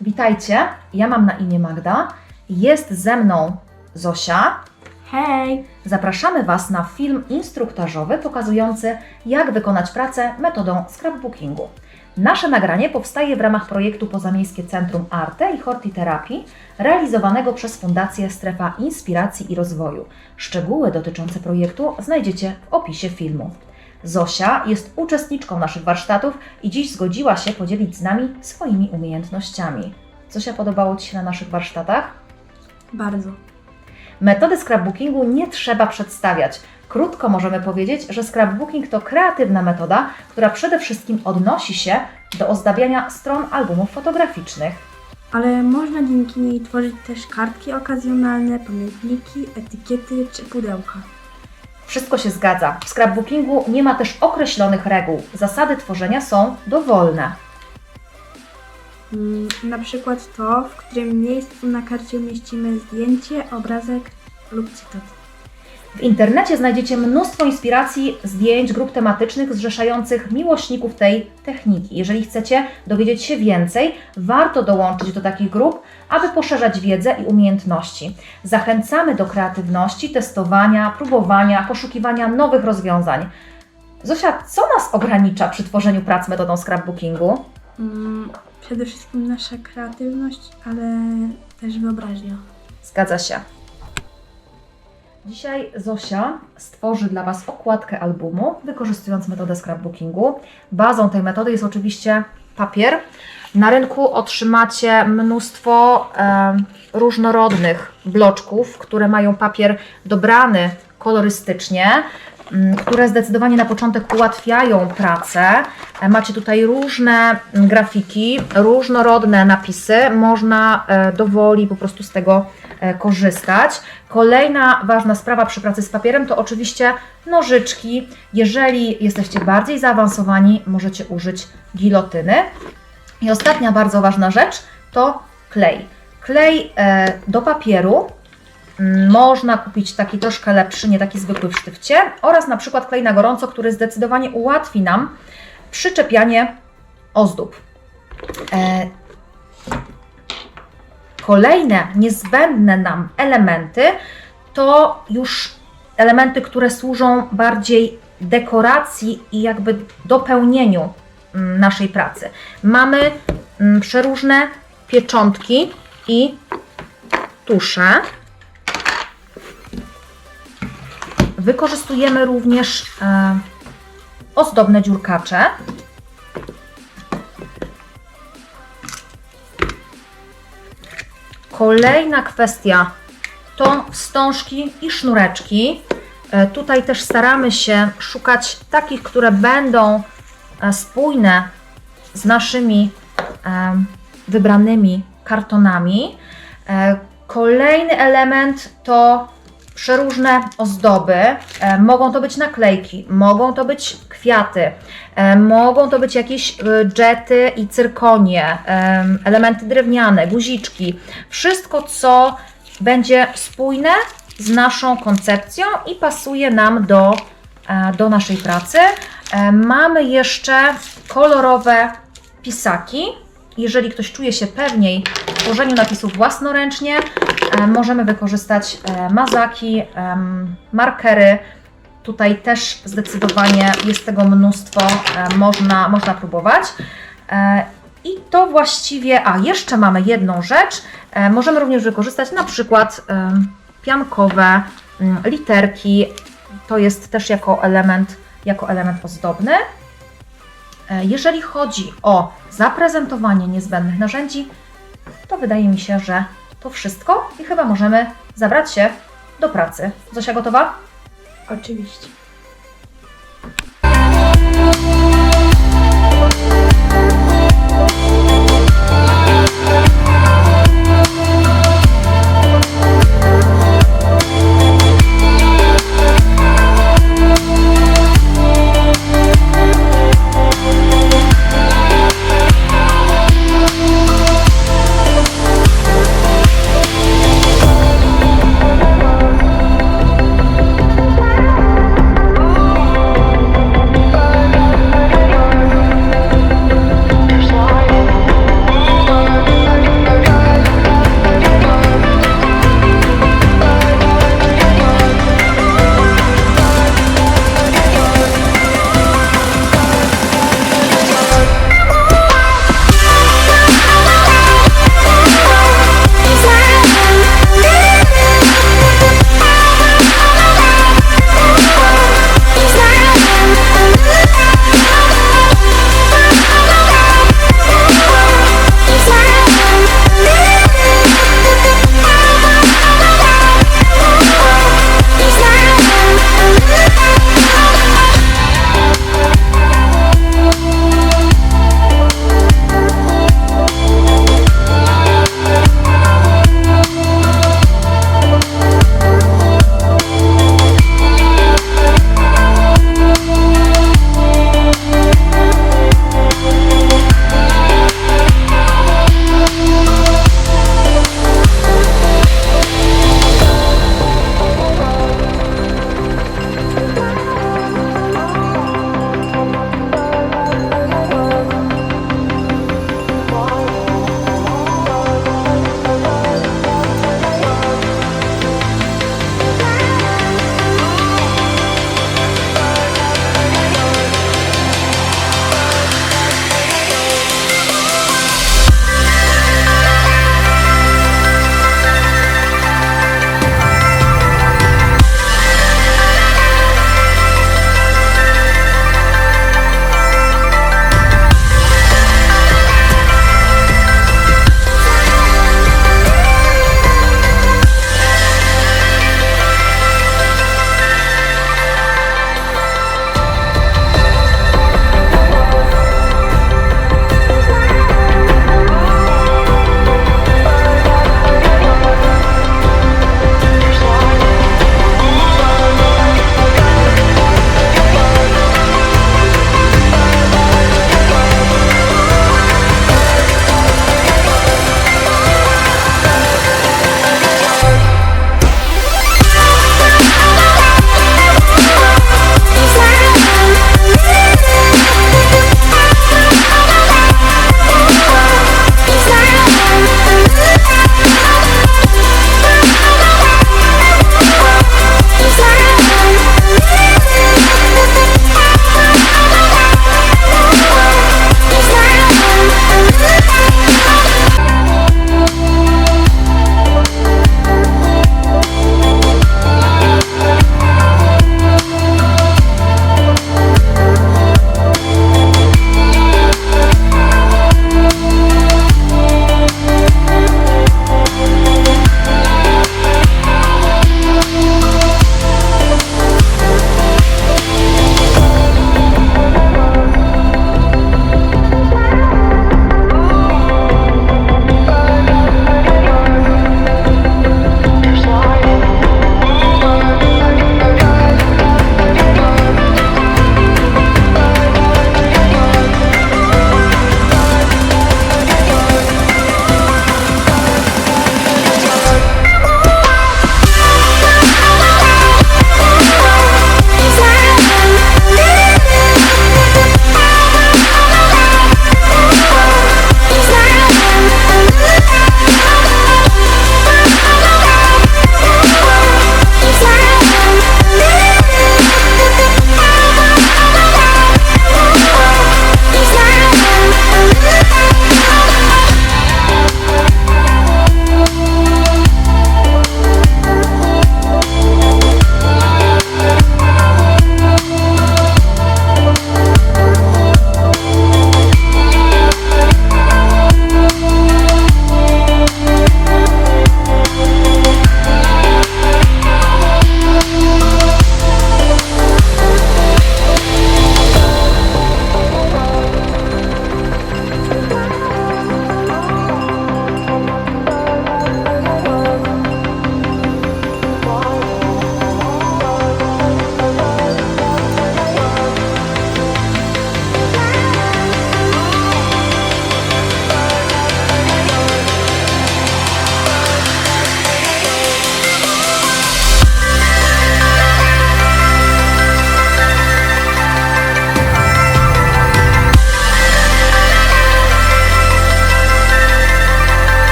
Witajcie, ja mam na imię Magda. Jest ze mną Zosia. Hej! Zapraszamy Was na film instruktażowy pokazujący, jak wykonać pracę metodą scrapbookingu. Nasze nagranie powstaje w ramach projektu Pozamiejskie Centrum Arte i Hortiterapii, realizowanego przez Fundację Strefa Inspiracji i Rozwoju. Szczegóły dotyczące projektu znajdziecie w opisie filmu. Zosia jest uczestniczką naszych warsztatów i dziś zgodziła się podzielić z nami swoimi umiejętnościami. Zosia, podobało Ci się na naszych warsztatach? Bardzo. Metody scrapbookingu nie trzeba przedstawiać. Krótko możemy powiedzieć, że scrapbooking to kreatywna metoda, która przede wszystkim odnosi się do ozdabiania stron albumów fotograficznych. Ale można dzięki niej tworzyć też kartki okazjonalne, pamiętniki, etykiety czy pudełka. Wszystko się zgadza. W scrapbookingu nie ma też określonych reguł. Zasady tworzenia są dowolne. Mm, na przykład to, w którym miejscu na karcie umieścimy zdjęcie, obrazek lub cytat. W internecie znajdziecie mnóstwo inspiracji, zdjęć, grup tematycznych zrzeszających miłośników tej techniki. Jeżeli chcecie dowiedzieć się więcej, warto dołączyć do takich grup, aby poszerzać wiedzę i umiejętności. Zachęcamy do kreatywności, testowania, próbowania, poszukiwania nowych rozwiązań. Zosia, co nas ogranicza przy tworzeniu prac metodą scrapbookingu? Mm, przede wszystkim nasza kreatywność, ale też wyobraźnia. Zgadza się. Dzisiaj Zosia stworzy dla Was okładkę albumu, wykorzystując metodę scrapbookingu. Bazą tej metody jest oczywiście papier. Na rynku otrzymacie mnóstwo e, różnorodnych bloczków, które mają papier dobrany kolorystycznie, które zdecydowanie na początek ułatwiają pracę. E, Macie tutaj różne m, grafiki, różnorodne napisy. Można e, dowoli po prostu z tego e, korzystać. Kolejna ważna sprawa przy pracy z papierem to oczywiście nożyczki. Jeżeli jesteście bardziej zaawansowani, możecie użyć gilotyny. I ostatnia bardzo ważna rzecz to klej. Klej do papieru mm, można kupić taki troszkę lepszy, nie taki zwykły w sztywcie oraz na przykład klej na gorąco, który zdecydowanie ułatwi nam przyczepianie ozdób. E, Kolejne niezbędne nam elementy to już elementy, które służą bardziej dekoracji i jakby dopełnieniu mm, naszej pracy. Mamy mm, przeróżne pieczątki i tusze. Wykorzystujemy również e, ozdobne dziurkacze. Kolejna kwestia to wstążki i sznureczki. E, Tutaj też staramy się szukać takich, które będą e, spójne z naszymi wybranymi kartonami. Kolejny element to przeróżne ozdoby. E, Mogą to być naklejki, mogą to być kwiaty, e, mogą to być jakieś e, dżety i cyrkonie, em, elementy drewniane, guziczki. Wszystko, co będzie spójne z naszą koncepcją i pasuje nam do, e, do naszej pracy. Mamy jeszcze kolorowe pisaki. Jeżeli ktoś czuje się pewniej w tworzeniu napisów własnoręcznie, e, możemy wykorzystać e, mazaki, markery. Tutaj też zdecydowanie jest tego mnóstwo, e, można, można próbować. I to właściwie, a jeszcze mamy jedną rzecz, możemy również wykorzystać na przykład piankowe mm, literki. To jest też jako element, jako element ozdobny. E, Jeżeli chodzi o zaprezentowanie niezbędnych narzędzi, to wydaje mi się, że to wszystko i chyba możemy zabrać się do pracy. Zosia gotowa? Oczywiście.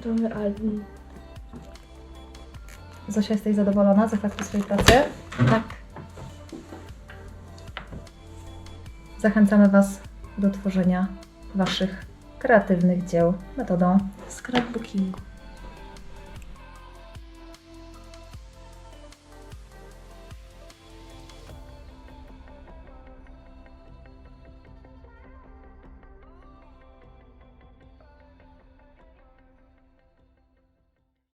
Gotowy album. Zosia, jesteś zadowolona z efektu swojej pracy? Tak. Zachęcamy Was do tworzenia Waszych kreatywnych dzieł metodą Scrapbookingu.